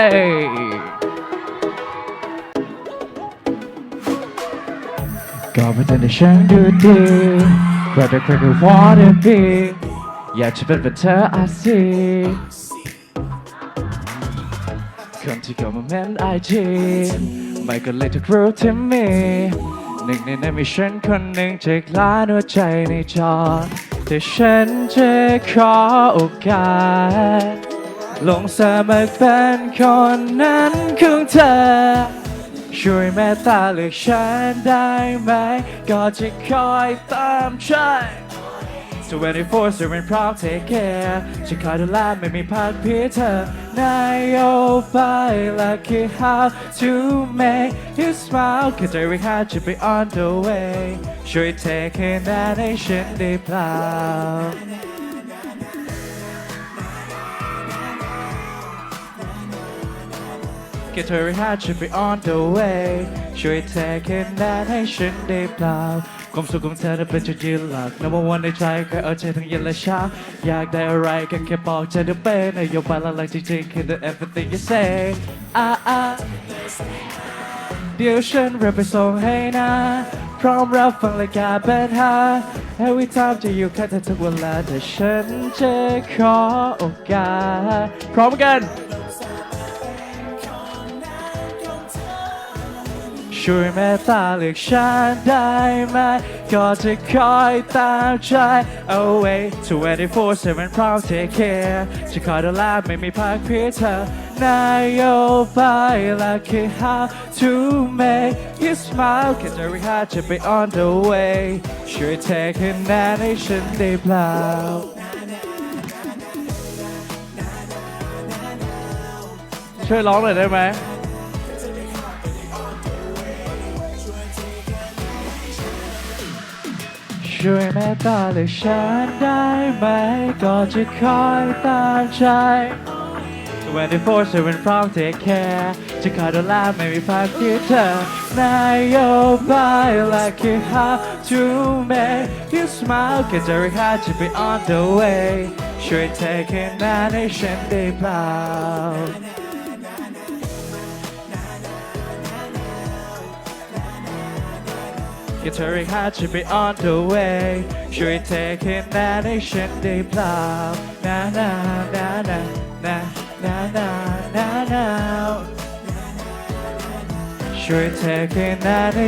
อก็ไม่ทันได้ฉันดูดีว่าแต่ใครก็ wanna be อยากจะเป็นแบบเธออาซีคนที่เข้ามาเม้นไอจีไม่ก็เลยทุกรู้ที่มีหนึ่งในนั้นมีฉันคนหนึ่งจากล้าหัวใจในจอแต่ฉันจะขอโอกาส ลงสมัครเป็นคนนั้นของเธอ ช่วยแม่ตาเลือกฉันได้ไหม ก็จะคอยตามใจ24 7พร้อม take care จะคอยดูแลไม่มีพักเพียเธอนายโยบายและคือ how to make you smile แค่ใจไว้ค่าจะไป on the way ช่วย take care นั้นให้ฉันได้เปล่า Get her hat should be on the way ช่วยเทแค่นั้นให้ฉันได้เปล่า ความสุขของเธอนั้นเป็นจุดยืนหลัก number one ในใจใครเอาใจทั้งเย็นและเช้า อยากได้อะไรก็แค่บอกใจเธอเป็นนโยบายหลักจริงๆคือ the everything you say อ่าอ่าเดี๋ยวฉันรียบไปส่งให้นะ พร้อมรับฟังรายการเป็นหา Every time จะอยู่ข้างเธอทุกเวลาแต่ฉันจะขอโอกาส พร้อมกัน ช่วยแม่ตาเลือกฉันได้ไหมก็จะคอยตามใจ away 24 7พร้อม take care จะคอยดูแลไม่มีพักเพื่อเธอนายโยบายและคือ how to make you smile แค่จะรีหาจะไป on the way ช่วย take คะแนนให้ฉันได้เปล่าช่วยร้องหน่อยได้ไหม ช่วยแม่ตาเลือกฉันได้ไหมก็จะคอยตามใจ 24 7พร้อม take care จะคอยดูแลไม่มีพักที่เธอนายโยบายและคือ how to make you smile แค่จะรีหาจะไป on the way ช่วย take แค่นั้นให้ฉันได้เปล่า Get her hard to be on the way ช่วย take it นานให้ฉันได้เปล่านานานานานานานานานาช่วย take it นานให้